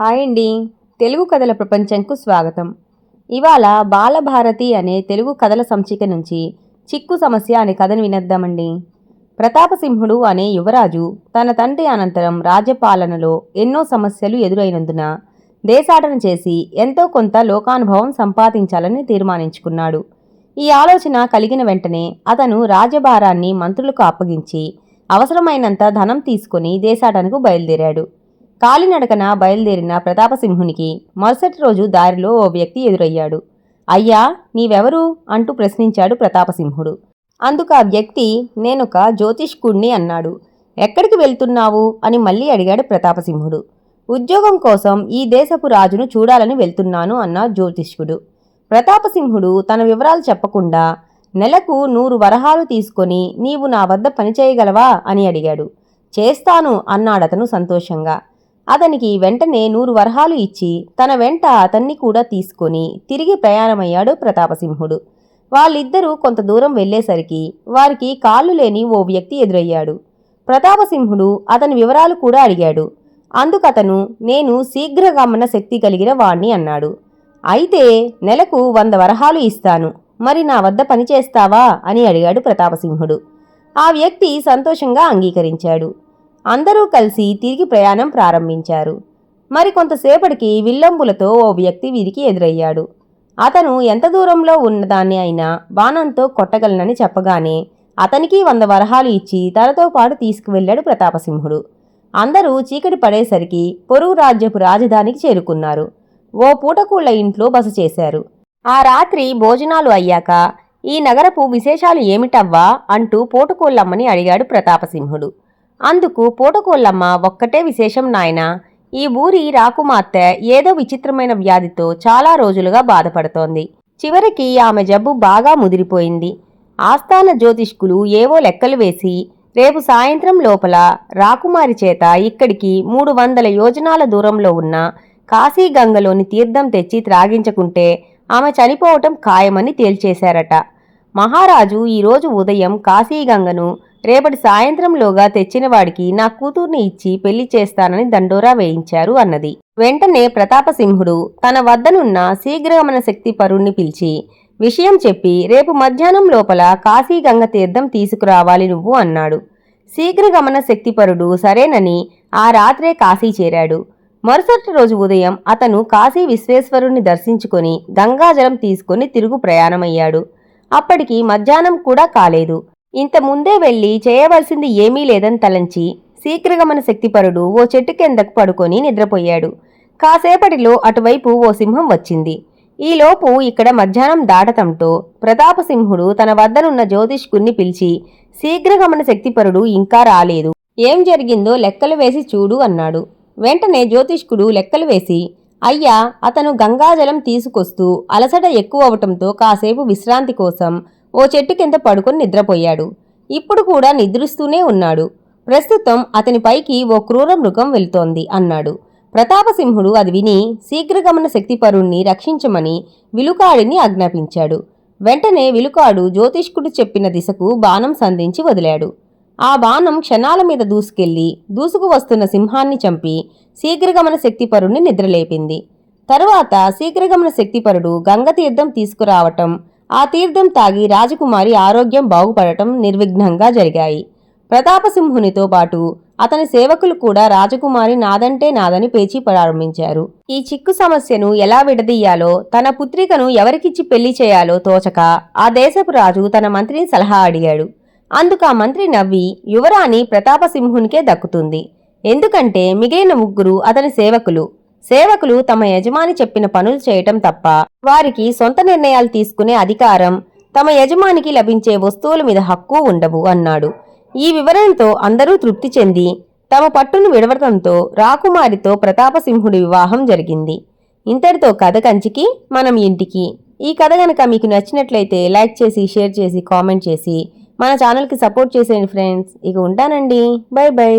Hi అండి. తెలుగు కథల ప్రపంచంకు స్వాగతం. ఇవాళ బాలభారతి అనే తెలుగు కథల సంచిక నుంచి చిక్కు సమస్య అనే కథను వినద్దామండి. ప్రతాపసింహుడు అనే యువరాజు తన తండ్రి అనంతరం రాజ్యపాలనలో ఎన్నో సమస్యలు ఎదురైనందున దేశాటన చేసి ఎంతో కొంత లోకానుభవం సంపాదించాలని తీర్మానించుకున్నాడు. ఈ ఆలోచన కలిగిన వెంటనే అతను రాజభారాన్ని మంత్రులకు అప్పగించి అవసరమైనంత ధనం తీసుకుని దేశాటనకు బయలుదేరాడు. కాలినడకన బయలుదేరిన ప్రతాపసింహునికి మరుసటి రోజు దారిలో ఓ వ్యక్తి ఎదురయ్యాడు. అయ్యా నీవెవరు అంటూ ప్రశ్నించాడు ప్రతాపసింహుడు. అందుకు ఆ వ్యక్తి నేనొక జ్యోతిష్కుణ్ణి అన్నాడు. ఎక్కడికి వెళ్తున్నావు అని మళ్ళీ అడిగాడు ప్రతాపసింహుడు. ఉద్యోగం కోసం ఈ దేశపు రాజును చూడాలని వెళ్తున్నాను అన్న జ్యోతిష్కుడు. ప్రతాపసింహుడు తన వివరాలు చెప్పకుండా నెలకు నూరు వరహాలు తీసుకొని నీవు నా వద్ద పనిచేయగలవా అని అడిగాడు. చేస్తాను అన్నాడతను సంతోషంగా. అతనికి వెంటనే నూరు వరహాలు ఇచ్చి తన వెంట అతన్ని కూడా తీసుకొని తిరిగి ప్రయాణమయ్యాడు ప్రతాపసింహుడు. వాళ్ళిద్దరూ కొంత దూరం వెళ్ళేసరికి వారికి కాళ్ళు లేని ఓ వ్యక్తి ఎదురయ్యాడు. ప్రతాపసింహుడు అతని వివరాలు కూడా అడిగాడు. అందుకతను నేను శీఘ్రగమన శక్తి కలిగిన వాణ్ణి అన్నాడు. అయితే నెలకు వంద వరహాలు ఇస్తాను. మరి నా వద్ద పనిచేస్తావా అని అడిగాడు ప్రతాపసింహుడు. ఆ వ్యక్తి సంతోషంగా అంగీకరించాడు. అందరూ కలిసి తిరిగి ప్రయాణం ప్రారంభించారు. మరి కొంతసేపటికి విల్లంబులతో ఓ వ్యక్తి వీరికి ఎదురయ్యాడు. అతను ఎంత దూరంలో ఉన్నదాన్ని అయినా బాణంతో కొట్టగలనని చెప్పగానే అతనికి వంద వరహాలు ఇచ్చి తనతో పాటు తీసుకువెళ్ళాడు ప్రతాపసింహుడు. అందరూ చీకటి పడేసరికి పొరుగు రాజ్యపు రాజధానికి చేరుకున్నారు. ఓ పూటకూళ్ళ ఇంట్లో బస చేశారు. ఆ రాత్రి భోజనాలు అయ్యాక ఈ నగరపు విశేషాలు ఏమిటవ్వా? అంటూ పూటకూళ్ళమ్మని అడిగాడు ప్రతాపసింహుడు. అందుకు పూటకోళ్ళమ్మ ఒక్కటే విశేషం నాయనా. ఈ ఊరి రాకుమార్తె ఏదో విచిత్రమైన వ్యాధితో చాలా రోజులుగా బాధపడుతోంది. చివరికి ఆమె జబ్బు బాగా ముదిరిపోయింది. ఆస్థాన జ్యోతిష్కులు ఏవో లెక్కలు వేసి రేపు సాయంత్రం లోపల రాకుమారి చేత ఇక్కడికి మూడు వందల యోజనాల దూరంలో ఉన్న కాశీగంగలోని తీర్థం తెచ్చి త్రాగించకుంటే ఆమె చనిపోవటం ఖాయమని తేల్చేశారట. మహారాజు ఈరోజు ఉదయం కాశీగంగను రేపటి సాయంత్రంలోగా తెచ్చిన వాడికి నా కూతుర్ని ఇచ్చి పెళ్ళి చేస్తానని దండోరా వేయించారు అన్నది. వెంటనే ప్రతాపసింహుడు తన వద్దనున్న శీఘ్రగమన శక్తి పరుణ్ణి పిలిచి విషయం చెప్పి రేపు మధ్యాహ్నం లోపల కాశీగంగ తీర్థం తీసుకురావాలి నువ్వు అన్నాడు. శీఘ్రగమన శక్తిపరుడు సరేనని ఆ రాత్రే కాశీ చేరాడు. మరుసటి రోజు ఉదయం అతను కాశీ విశ్వేశ్వరుణ్ణి దర్శించుకొని గంగాజలం తీసుకొని తిరుగు ప్రయాణమయ్యాడు. అప్పటికి మధ్యాహ్నం కూడా కాలేదు. ఇంత ముందే వెళ్ళి చేయవలసింది ఏమీ లేదని తలంచి శీఘ్రగమన శక్తిపరుడు ఓ చెట్టు కిందకు పడుకొని నిద్రపోయాడు. కాసేపటిలో అటువైపు ఓ సింహం వచ్చింది. ఈలోపు ఇక్కడ మధ్యాహ్నం దాటటంతో ప్రతాపసింహుడు తన వద్దనున్న జ్యోతిష్కుణ్ణి పిలిచి శీఘ్రగమన శక్తిపరుడు ఇంకా రాలేదు. ఏం జరిగిందో లెక్కలు వేసి చూడు అన్నాడు. వెంటనే జ్యోతిష్కుడు లెక్కలు వేసి అయ్యా అతను గంగాజలం తీసుకొస్తూ అలసట ఎక్కువ అవటంతో కాసేపు విశ్రాంతి కోసం ఓ చెట్టు కింద పడుకొని నిద్రపోయాడు. ఇప్పుడు కూడా నిద్రిస్తూనే ఉన్నాడు. ప్రస్తుతం అతని పైకి ఓ క్రూర మృగం వెళ్తోంది అన్నాడు. ప్రతాపసింహుడు అది విని శీఘ్రగమన శక్తిపరుణ్ణి రక్షించమని విలుకాడిని ఆజ్ఞాపించాడు. వెంటనే విలుకాడు జ్యోతిష్కుడు చెప్పిన దిశకు బాణం సంధించి వదిలాడు. ఆ బాణం క్షణాల మీద దూసుకెళ్ళి దూసుకు వస్తున్న సింహాన్ని చంపి శీఘ్రగమన శక్తిపరుణ్ణి నిద్రలేపింది. తరువాత శీఘ్రగమన శక్తిపరుడు గంగతీర్థం తీసుకురావటం ఆ తీర్థం తాగి రాజకుమారి ఆరోగ్యం బాగుపడటం నిర్విఘ్నంగా జరిగాయి. ప్రతాపసింహునితో పాటు అతని సేవకులు కూడా రాజకుమారి నాదంటే నాదని పేచి ప్రారంభించారు. ఈ చిక్కు సమస్యను ఎలా విడదీయాలో తన పుత్రికను ఎవరికిచ్చి పెళ్ళి చేయాలో తోచక ఆ దేశపు రాజు తన మంత్రిని సలహా అడిగాడు. అందుకు ఆ మంత్రి నవ్వి యువరాణి ప్రతాపసింహునికే దక్కుతుంది. ఎందుకంటే మిగిలిన ముగ్గురు అతని సేవకులు. సేవకులు తమ యజమాని చెప్పిన పనులు చేయటం తప్ప వారికి సొంత నిర్ణయాలు తీసుకునే అధికారం తమ యజమానికి లభించే వస్తువుల మీద హక్కు ఉండవు అన్నాడు. ఈ వివరణతో అందరూ తృప్తి చెంది తమ పట్టును విడవడంతో రాకుమారితో ప్రతాపసింహుడి వివాహం జరిగింది. ఇంతటితో కథ కంచికి మనం ఇంటికి. ఈ కథ గనక మీకు నచ్చినట్లయితే లైక్ చేసి షేర్ చేసి కామెంట్ చేసి మన ఛానల్కి సపోర్ట్ చేసేయండి ఫ్రెండ్స్. ఇక ఉంటానండి. Bye bye.